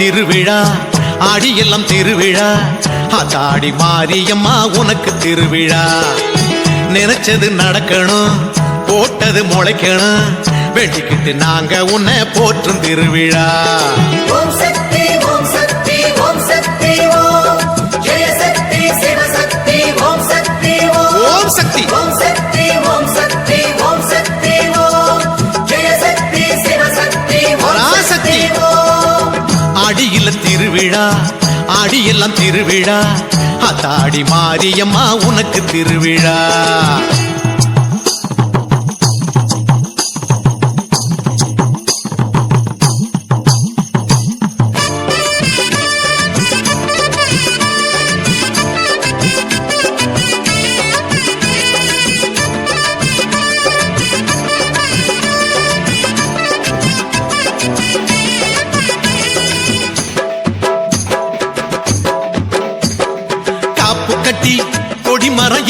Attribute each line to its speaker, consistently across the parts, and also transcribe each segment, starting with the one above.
Speaker 1: திருவிழா ஆடியெல்லாம் திருவிழா. அதாடி மாரியம்மா உனக்கு திருவிழா. நினைச்சது நடக்கணும் போட்டது முளைக்கணும். வெட்டிக்கிட்டு நாங்க உன்னை போற்றும் திருவிழா.
Speaker 2: ஓம் சக்தி. ஓம் சக்தி ஓம் சக்தி. திருவிழா ஆடி
Speaker 1: எல்லாம் திருவிழா. அத்தாடி மாரியம்மா உனக்கு திருவிழா.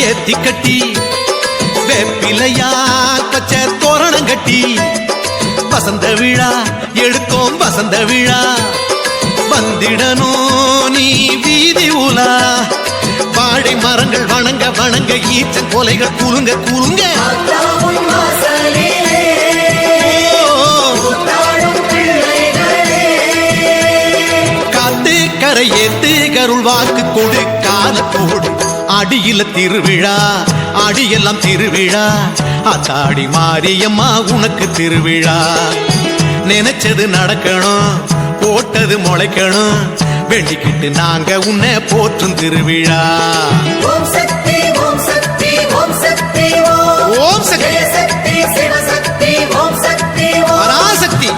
Speaker 1: ஏத்தி கட்டி வேப்பிலையா பச்சை தோரணம் கட்டி வசந்த விழா எடுத்தோம் வசந்த விழா. வந்திடணும் நீ வீதி உலா வாழை மரங்கள் வணங்க வணங்க ஈச்சன் கொலைகள் குலுங்க குலுங்க. காத்து கரை ஏத்து கருள் வாக்கு கொடு காலத்தோடு அடியில திருவிழா அடியெல்லாம் திருவிழா. அத்தாடி மாரியம்மா உனக்கு திருவிழா. நினைச்சது நடக்கணும் போட்டது முளைக்கணும். வேண்டிக்கிட்டு நாங்க உன்னை போற்றும் திருவிழா.
Speaker 2: ஓம் சக்தி ஓம் சக்தி ஓம் சக்தி ஓம்.
Speaker 1: சக்தி.
Speaker 2: ஓம் சக்தி ஓம். சக்தி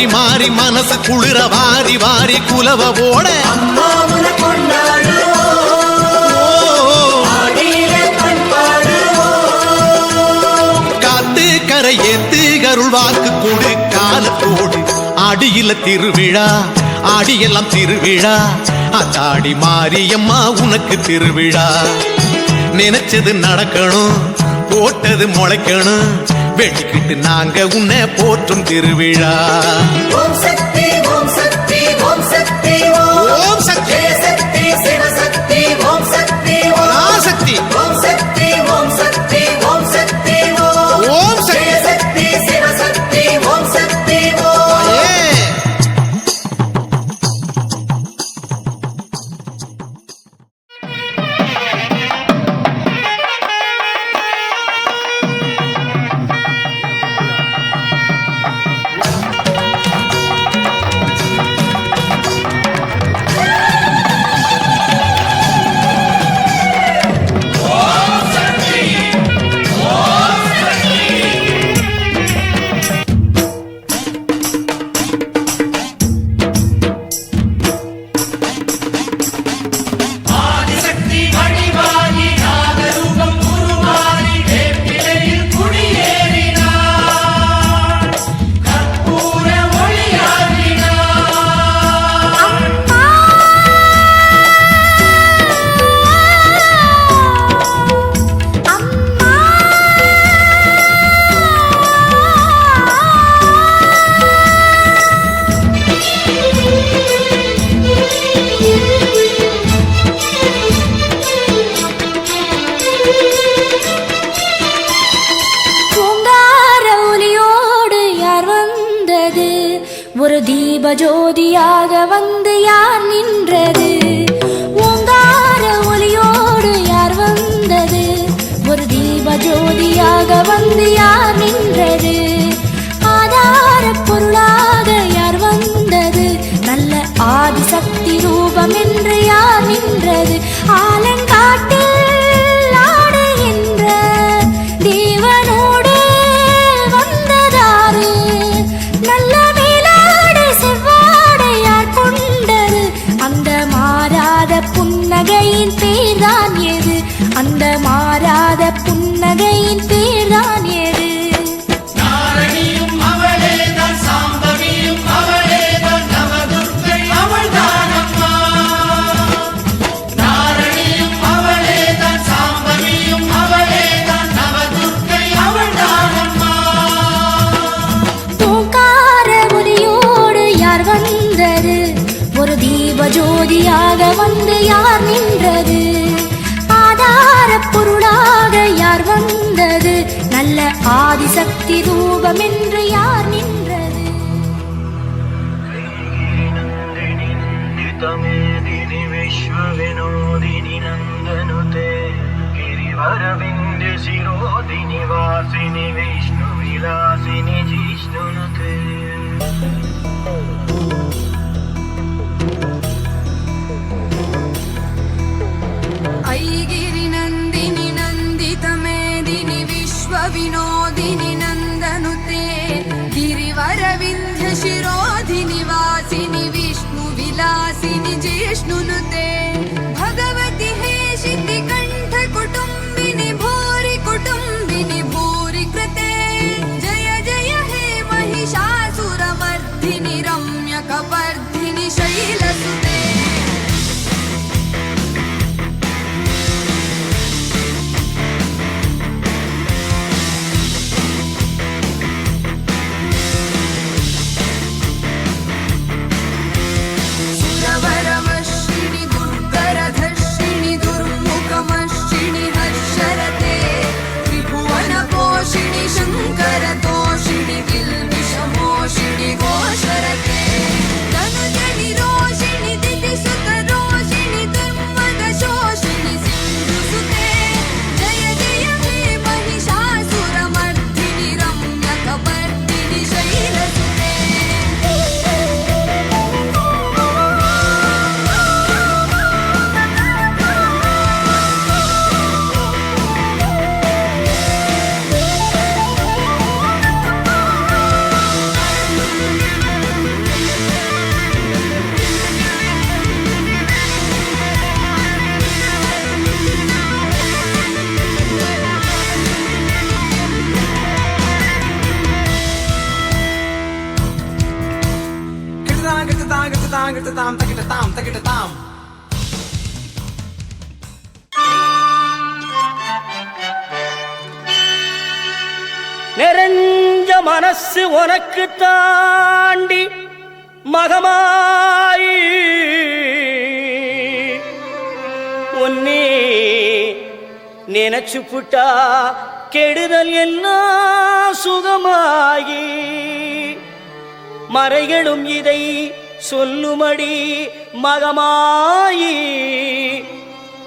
Speaker 1: மாறி மாறி மனசு குளிர வாரி வாரி குலவ ஓட.
Speaker 2: அம்மாவுல கொண்டாடுவோம்
Speaker 1: ஓ,
Speaker 2: ஆடியிலே
Speaker 1: காத்து கரையேத்து அருள் வாக்கு கொடு காலத்தோடு அடியில திருவிழா ஆடியெல்லாம் திருவிழா. அத்தாடி மாரியம்மா உனக்கு திருவிழா. நினைச்சது நடக்கணும் போட்டது முளைக்கணும். வெளிக்கிட்டு நாங்க உன்னை போற்றும் திருவிழா.
Speaker 3: தீப ஜோதியாக வந்து யார் நின்றது? பூங்கார ஒலியோடு யார் வந்தது? ஒரு தீப ஜோதியாக வந்து யார் நின்றது? ஆதார பொருளாக யார் வந்தது? நல்ல ஆதிசக்தி ரூபம் என்று யார் நின்றது ஜீவஜோதியாக வந்து யார் நின்றது?
Speaker 4: ஆதார பொருளாக யார் வந்தது? நல்ல ஆதிசக்தி ரூபம் என்று யார் நின்றது? தமேதினி விஸ்வவினோதினி நந்தனுதே गिरिवरविन्द्य शिरोदिनिवासिनि विष्णुविलासिनि నందిని నందితమేదిని విశ్వ వినోదిని నందనుతే. గిరివర వింధ్య శిరోధిని వాసిని విష్ణు విలాసిని జిష్ణునుతే. భగవతి హే శితి కంఠ కుటుంబిని భూరి కుటుంబిని భూరి
Speaker 5: కృతే. జయ జయ హే మహిషాసురమర్ధిని రమ్య
Speaker 6: కపర్ధిని శైలసుతే. உனக்கு தாண்டி மகமாய் ஒன்னே நினைச்சு புட்டா கெடுதல் எல்லாம் சுகமாகி மறைகளும் இதை சொல்லுமடி மகமாயி?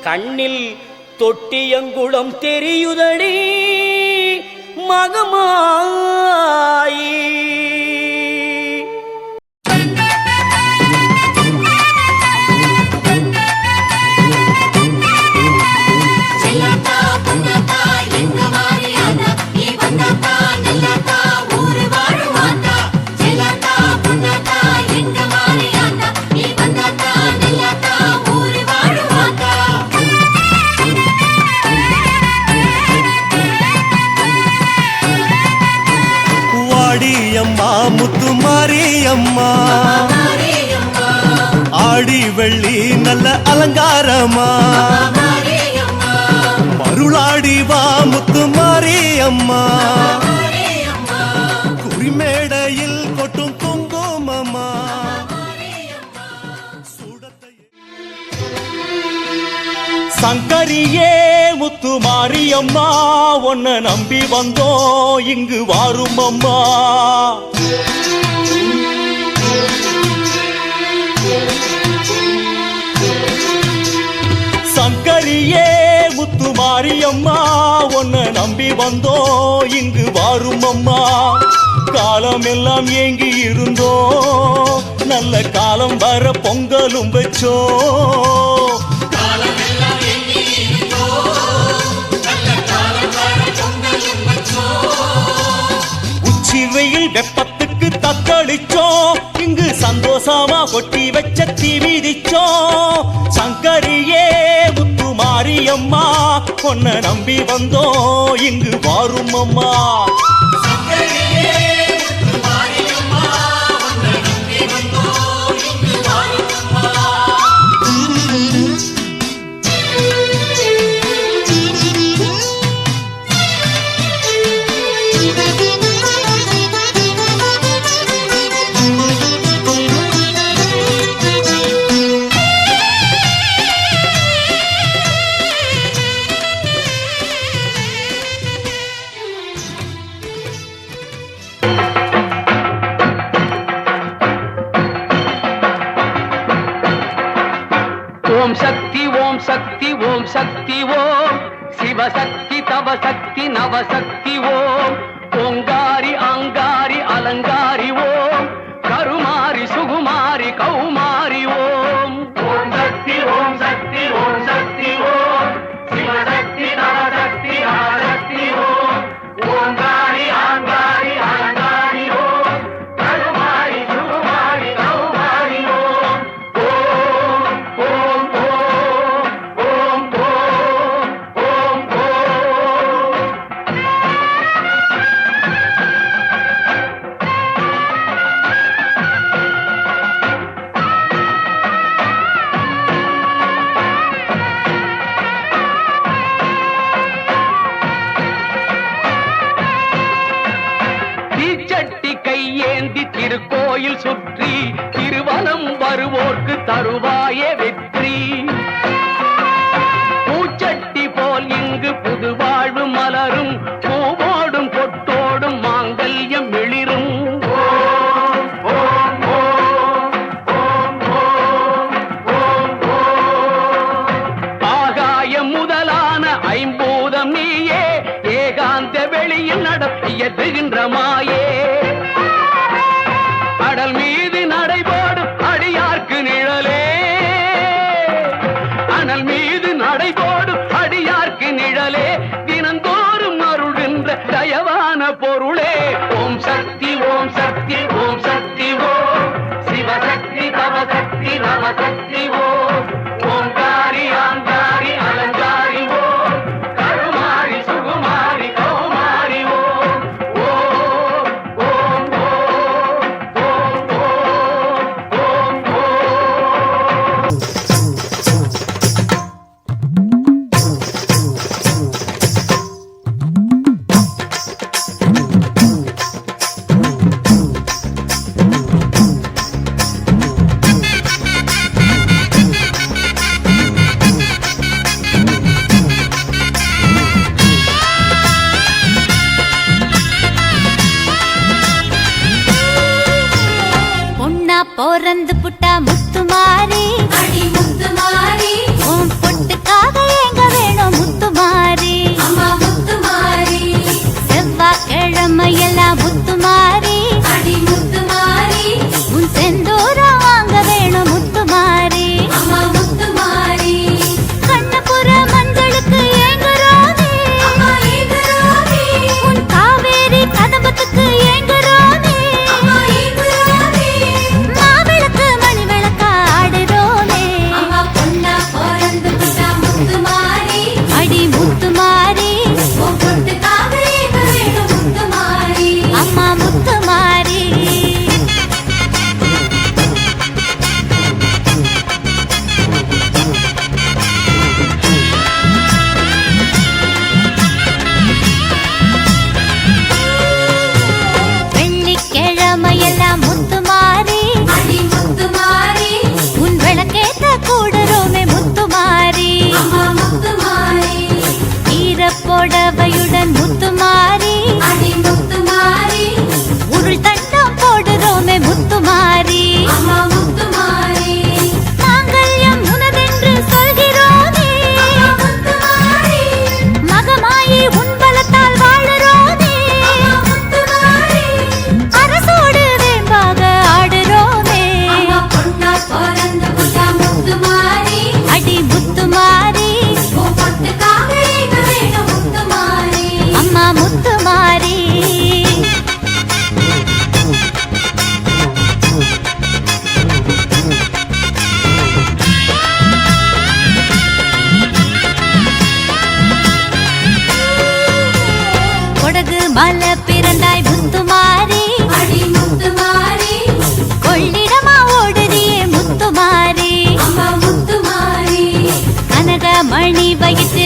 Speaker 6: கண்ணில் தொட்டியங்குளம் தெரியுதடி மகமாயி?
Speaker 1: குறிமேடையில் கொட்டும் குங்குமமா?
Speaker 6: சங்கரியே முத்து மாரியம்மா உன்னை நம்பி வந்தோம் இங்கு வாரும் அம்மா சங்கரியே முத்து மாரியம்மா உன்னை நம்பி வந்தோம் இங்கு வாரும் அம்மா காலம் எல்லாம் ஏங்கி இருந்தோம். நல்ல காலம் வர பொங்கலும் வச்சோம். உச்சி வெயில் வெப்பத்துக்கு தத்தளிச்சோம். இங்கு சந்தோஷமா கொட்டி வச்ச தீ மிதிச்சோம். சங்கரியே முத்து மாரியம்மா பொன்ன நம்பி வந்தோம். இங்கு வாரும் அம்மா
Speaker 7: வேண்டி திருக்கோயில் சுற்றி திருவலம் வருவோர்க்கு தருவாயே வெற்றி.
Speaker 6: take it.